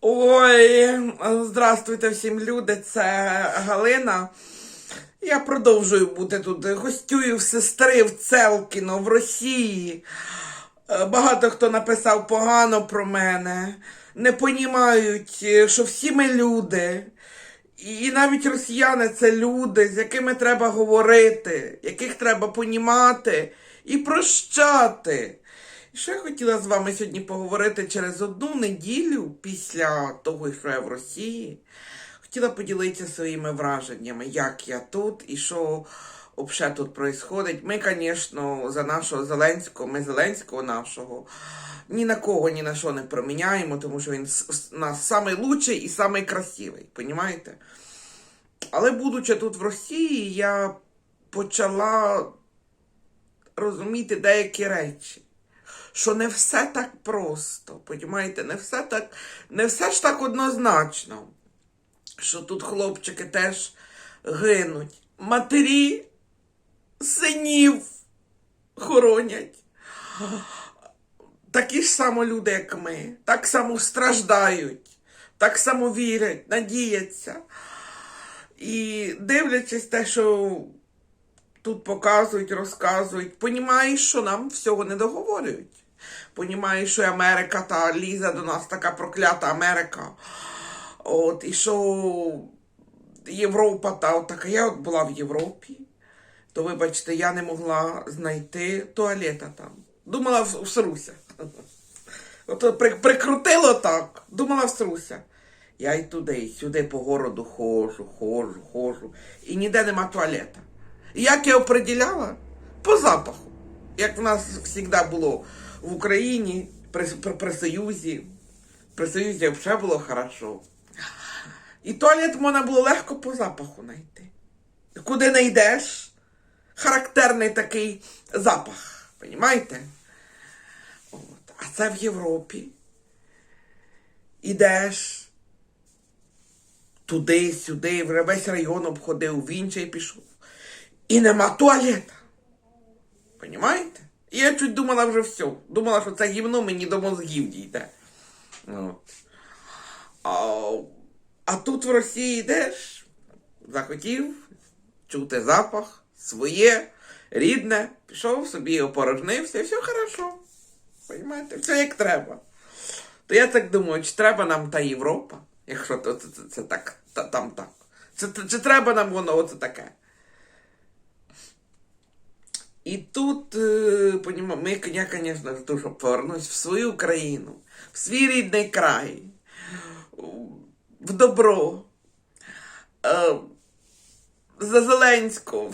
Ой, здравствуйте всім люди, це Галина. Я продовжую бути тут. Гостюю в сестри в Целкіно, в Росії. Е, Багато хто написав погано про мене. Не понімають, е, що всі ми люди. І навіть росіяни це люди, з якими треба говорити, яких треба понімати і прощати. Що я хотіла з вами сьогодні поговорити через одну неділю після того, що я в Росії. Хотіла поділитися своїми враженнями, як я тут і що взагалі тут відбувається. Ми, звісно, за нашого Зеленського, ми Зеленського нашого ні на кого, ні на що не проміняємо, тому що він нас лучший і самий красивий, понімаєте? Але будучи тут в Росії, я почала розуміти деякі речі. Що не все так просто, понімаєте, не все так, не все ж так однозначно. Що тут хлопчики теж гинуть. Матері синів хоронять. Такі ж само люди, як ми, так само страждають, так само вірять, надіються. І дивлячись те, що тут показують, розказують, понімаєш, що нам всього не договорюють. Понімаєш, що Америка та лізе до нас така проклята Америка. От, і що Європа та така. Я от була в Європі, то вибачте, я не могла знайти туалета там. Думала, всруся. От при, прикрутило так, думала всруся. Я і туди, і сюди по городу ходжу, ходжу, ходжу. І ніде нема туалета. Як я оприділяла? По запаху. Як в нас завжди було в Україні, при, при, Союзі. При Союзі взагалі було хорошо. І туалет можна було легко по запаху знайти. Куди не йдеш, характерний такий запах. От. А це в Європі. Ідеш туди, сюди, вже весь район обходив, в інший пішов. І нема туалета. Понімаєте? І я чуть думала вже все. Думала, що це гівно мені до мозгів дійде. От. А, а тут в Росії йдеш, захотів чути запах, своє, рідне, пішов собі, опорожнився, і все хорошо. Понимаєте, все як треба. То я так думаю, чи треба нам та Європа, якщо то це, це, це так, та, там так. Чи, чи треба нам воно оце таке? І тут, е, ми, я, звісно, жду, щоб повернусь в свою країну, в свій рідний край, в добро. Е, за Зеленського.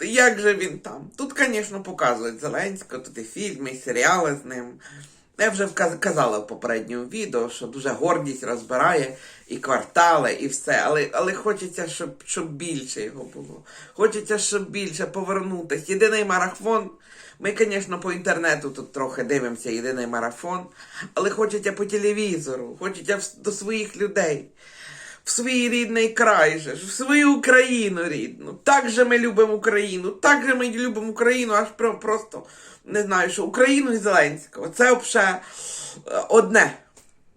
Як же він там? Тут, звісно, показують Зеленського, тут і фільми, і серіали з ним. Я вже казала в попередньому відео, що дуже гордість розбирає і квартали, і все. Але, але хочеться, щоб, щоб більше його було. Хочеться, щоб більше повернутися. Єдиний марафон. Ми, звісно, по інтернету тут трохи дивимося єдиний марафон, але хочеться по телевізору, хочеться до своїх людей в свій рідний край же, в свою Україну рідну. Так же ми любимо Україну, так же ми любимо Україну, аж про- просто не знаю, що Україну і Зеленського. Це взагалі одне.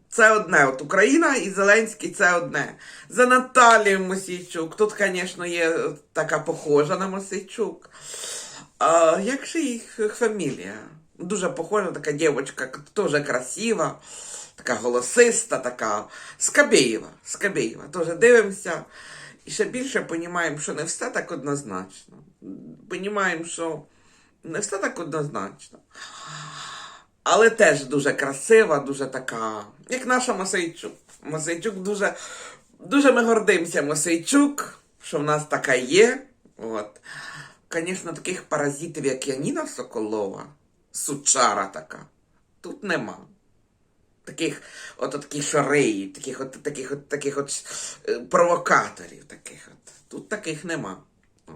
Це одне. От Україна і Зеленський це одне. За Наталію Мосійчук. Тут, звісно, є така похожа на Мосійчук. А, як же їх фамілія? Дуже похожа така дівчинка, теж красива, така голосиста, така Скабєєва. Скабєєва. Теж дивимося. І ще більше розуміємо, що не все так однозначно. Понімаємо, що не все так однозначно. Але теж дуже красива, дуже така, як наша Мосейчук. Мосейчук дуже, дуже ми гордимося Мосейчук, що в нас така є. От. Звісно, таких паразитів, як Яніна Соколова, сучара така, тут нема. Таких, от, от таких шареї, таких от, таких от, таких от е, провокаторів таких от. Тут таких нема. От.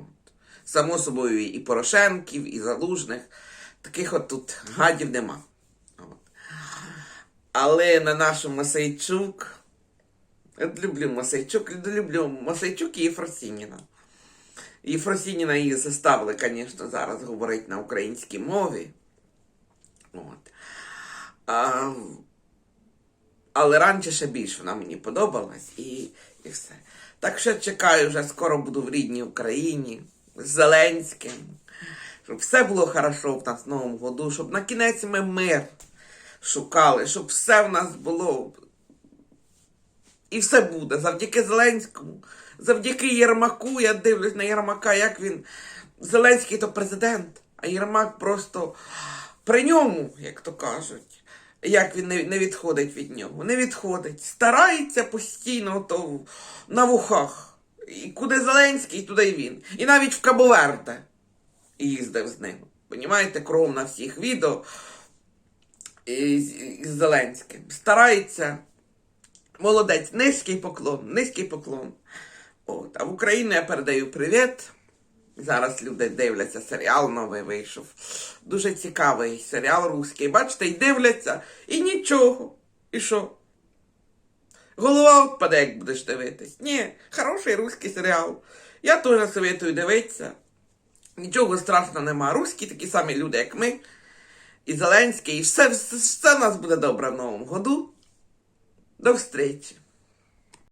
Само собою і Порошенків, і Залужних. Таких от тут гадів нема. От. Але на нашу Масейчук. От люблю Масейчук, люблю Масейчук і Єфросініна. Єфросініна її заставили, звісно, зараз говорити на українській мові. От. А, Але раніше ще більше вона мені подобалась і, і все. Так що чекаю, вже скоро буду в рідній Україні з Зеленським. Щоб все було хорошо в нас в новому году, щоб на кінець ми мир шукали, щоб все в нас було. І все буде завдяки Зеленському, завдяки Єрмаку. Я дивлюсь на Єрмака, як він. Зеленський то президент, а Єрмак просто при ньому, як то кажуть, як він не, відходить від нього. Не відходить. Старається постійно то на вухах. І куди Зеленський, туди й він. І навіть в Кабоверде їздив з ним. Понімаєте, кров на всіх відео із Зеленським. Старається. Молодець, низький поклон, низький поклон. От, а в Україну я передаю привіт. Зараз люди дивляться, серіал новий вийшов. Дуже цікавий серіал русський. Бачите, і дивляться, і нічого. І що? Голова впаде, як будеш дивитись. Ні, хороший русський серіал. Я теж советую дивитися. Нічого страшного нема. Руські такі самі люди, як ми. І Зеленський, і все, все, все в нас буде добре в новому году. До встречі!